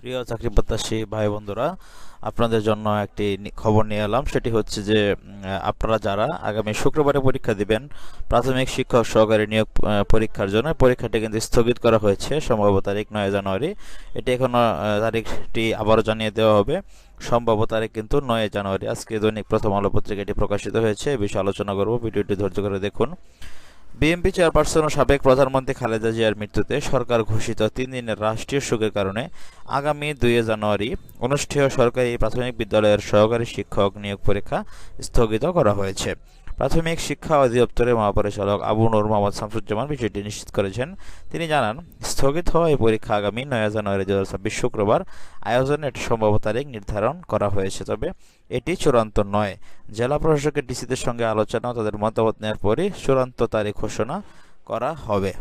প্রিয় চাকরি প্রত্যাশী ভাই বন্ধুরা, আপনাদের জন্য একটি খবর নিয়ে এলাম। সেটি হচ্ছে যে আপনারা যারা আগামী শুক্রবারে পরীক্ষা দিবেন, প্রাথমিক শিক্ষক সহকারী নিয়োগ পরীক্ষার জন্য, পরীক্ষাটি কিন্তু স্থগিত করা হয়েছে সম্ভাব্য তারিখ নয় জানুয়ারি। এটি এখনও তারিখটি আবারও জানিয়ে দেওয়া হবে। সম্ভাব্য তারিখ কিন্তু নয় জানুয়ারি। আজকে দৈনিক প্রথম আলো পত্রিকাটি প্রকাশিত হয়েছে। এ বিষয়ে আলোচনা করব। ভিডিওটি ধৈর্য করে দেখুন। বিএনপি চেয়ারপারসন ও সাবেক প্রধানমন্ত্রী খালেদা জিয়ার মৃত্যুতে সরকার ঘোষিত তিন দিনের রাষ্ট্রীয় শোকের কারণে আগামী দুই জানুয়ারি অনুষ্ঠেয় সরকারি প্রাথমিক বিদ্যালয়ের সহকারী শিক্ষক নিয়োগ পরীক্ষা স্থগিত করা হয়েছে। প্রাথমিক শিক্ষা অধিদপ্তরের মহাপরিচালক আবু নূর মোহাম্মদ শামসুজ্জামান বিষয়টি নিশ্চিত করেছেন। তিনি জানান স্থগিত হওয়া এই পরীক্ষা আগামী নয় জানুয়ারি দু ছাব্বিশ শুক্রবার আয়োজনের সম্ভাব্য তারিখ নির্ধারণ করা হয়েছে। তবে এটি চূড়ান্ত নয়। জেলা প্রশাসকের ডিসিদের সঙ্গে আলোচনা তাদের মতামত নেওয়ার পরই চূড়ান্ত তারিখ ঘোষণা করা হবে।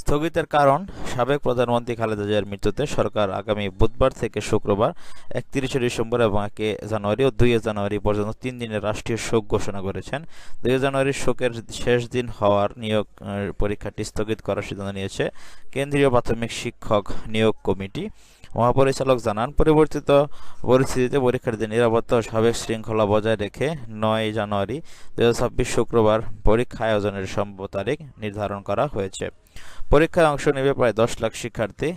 স্থগিতের কারণ, সাবেক প্রধানমন্ত্রী খালেদা জিয়ার মৃত্যুতে সরকার আগামী বুধবার থেকে শুক্রবার একত্রিশে ডিসেম্বর এবং একে জানুয়ারি ও দুই জানুয়ারি পর্যন্ত তিন দিনের রাষ্ট্রীয় শোক ঘোষণা করেছেন। দুই জানুয়ারির শোকের শেষ দিন হওয়ার নিয়োগ পরীক্ষাটি স্থগিত করার সিদ্ধান্ত নিয়েছে কেন্দ্রীয় প্রাথমিক শিক্ষক নিয়োগ কমিটি। মহাপরিচালক জানান, পরিবর্তিত পরিস্থিতিতে পরীক্ষার্থীদের নিরাপত্তা ও সাবেক শৃঙ্খলা বজায় রেখে নয় জানুয়ারি দু হাজার ছাব্বিশ শুক্রবার পরীক্ষা আয়োজনের সম্ভব তারিখ নির্ধারণ করা হয়েছে। পরীক্ষায় অংশ নেবে প্রায় দশ লাখ শিক্ষার্থী।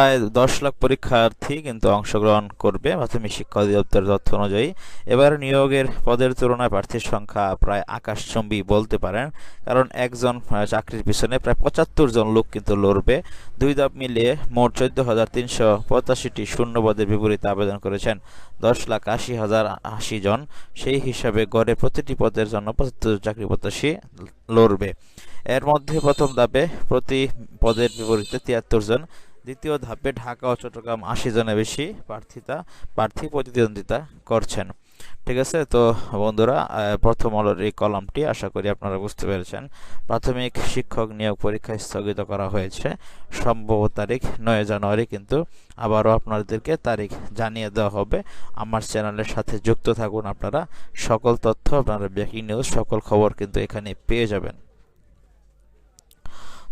প্রায় দশ লাখ পরীক্ষার্থী কিন্তু অংশগ্রহণ করবে প্রাথমিক শিক্ষা অধিদপ্তরের তথ্য অনুযায়ী। এবার নিয়োগের পদের তুলনায় প্রার্থীর সংখ্যা প্রায় আকাশচম্বী বলতে পারেন, কারণ একজন চাকরির পিছনে প্রায় পঁচাত্তর জন লোক কিন্তু লড়বে। দুই ধাপ মিলিয়ে মোট চোদ্দ হাজার তিনশো পঁচাশিটি শূন্য পদের বিপরীতে আবেদন করেছেন। দশ লাখ আশি হাজার আশি জন, সেই হিসাবে গড়ে প্রতিটি পদের জন্য পঁচাত্তর চাকরি প্রত্যাশী লড়বে। এর মধ্যে প্রথম ধাপে প্রতি পদের বিপরীতে তিয়াত্তর জন দ্বিতীয় ধাপে ঢাকা ও চট্টগ্রাম আশি জনের বেশি প্রার্থিতা, প্রার্থী প্রতিদ্বন্দ্বিতা করছেন। ঠিক আছে? তো বন্ধুরা প্রথম আলোর এই কলামটি আশা করি আপনারা বুঝতে পেরেছেন। প্রাথমিক শিক্ষক নিয়োগ পরীক্ষা স্থগিত করা হয়েছে। সম্ভব তারিখ নয় জানুয়ারি, কিন্তু আবারও আপনাদেরকে তারিখ জানিয়ে দেওয়া হবে। আমার চ্যানেলের সাথে যুক্ত থাকুন আপনারা। সকল তথ্য, আপনারা ব্রেকিং নিউজ, সকল খবর কিন্তু এখানে পেয়ে যাবেন।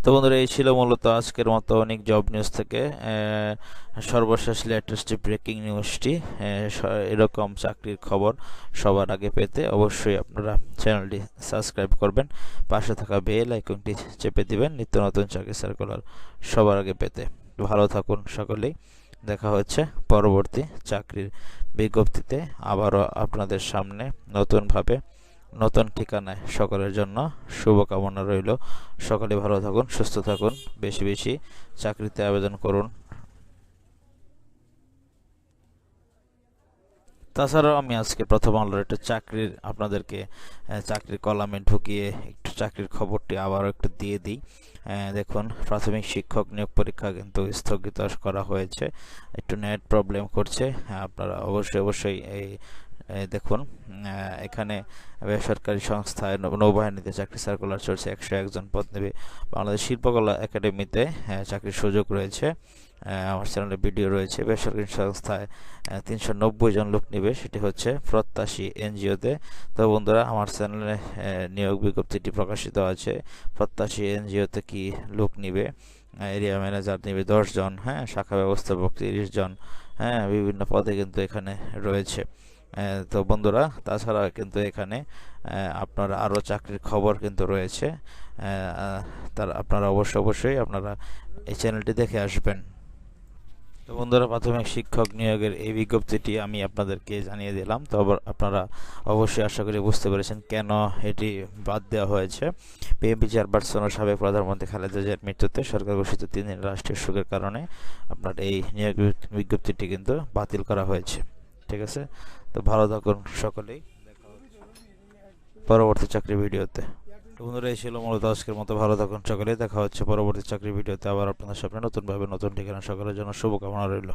তো বন্ধুরা, এই ছিল মূলত আজকের মতো অনেক জব নিউজ থেকে। সর্বশেষ লেটেস্ট ব্রেকিং নিউজটি এরকম চাকরির খবর সবার আগে পেতে অবশ্যই আপনারা চ্যানেলটি সাবস্ক্রাইব করবেন। পাশে থাকা বেল আইকনটি চেপে দিবেন, নিত্য নতুন চাকরি সার্কুলার সবার আগে পেতে। ভালো থাকুন সকলেই। দেখা হচ্ছে পরবর্তী চাকরির বিজ্ঞপ্তিতে আবারও আপনাদের সামনে নতুনভাবে। নতুন ঠিকানায় সকলের জন্য শুভকামনা রইল। সকলে ভালো থাকুন, সুস্থ থাকুন, বেশি বেশি চাকরিতে আবেদন করুন। তাছাড়াও আমি আজকে প্রথম আলোর একটা চাকরির আপনাদেরকে চাকরির কলামে ঢুকিয়ে একটু চাকরির খবরটি আবারও একটু দিয়ে দিই। দেখুন, প্রাথমিক শিক্ষক নিয়োগ পরীক্ষা কিন্তু স্থগিত করা হয়েছে। একটু নেট প্রবলেম করছে, আপনারা অবশ্যই অবশ্যই এই দেখুন এখানে বেসরকারি সংস্থায় নৌবাহিনীতে চাকরি সার্কুলার চলছে। একশো একজন পদ নেবে বাংলাদেশ শিল্পকলা একাডেমিতে চাকরির সুযোগ রয়েছে। আমার চ্যানেলে ভিডিও রয়েছে। বেসরকারি সংস্থায় তিনশো নব্বই জন লোক নেবে। সেটি হচ্ছে প্রত্যাশী এনজিওতে। তো বন্ধুরা, আমার চ্যানেলে নিয়োগ বিজ্ঞপ্তিটি প্রকাশিত আছে। প্রত্যাশী এনজিওতে কি লোক নিবে? এরিয়া ম্যানেজার নেবে জন হ্যাঁ শাখা ব্যবস্থাপক তিরিশ জন হ্যাঁ বিভিন্ন পদে কিন্তু এখানে রয়েছে। তো বন্ধুরা, তাছাড়া কিন্তু এখানে আপনার আরও চাকরির খবর কিন্তু রয়েছে। তার আপনারা অবশ্য অবশ্যই আপনারা এই চ্যানেলটি দেখে আসবেন। তো বন্ধুরা, প্রাথমিক শিক্ষক নিয়োগের এই বিজ্ঞপ্তিটি আমি আপনাদেরকে জানিয়ে দিলাম। তো আপনারা অবশ্যই আশা করি বুঝতে পেরেছেন কেন এটি বাদ দেওয়া হয়েছে। বিএনপি চেয়ারপারসন ও সাবেক প্রধানমন্ত্রী খালেদা জিয়ার মৃত্যুতে সরকার ঘোষিত তিন দিন রাষ্ট্রীয় শোকের কারণে আপনার এই নিয়োগ বিজ্ঞপ্তিটি কিন্তু বাতিল করা হয়েছে। ঠিক আছে? তো ভালো থাকুন সকলেই। পরবর্তী চাকরি ভিডিওতে। বন্ধুরা, এই ছিল মূলত আজকের মতো। ভালো থাকুন সকলেই। দেখা হচ্ছে পরবর্তী চাকরি ভিডিওতে। আবার আপনাদের সামনে নতুনভাবে নতুন ঠিকানা সকলের জন্য শুভকামনা রইল।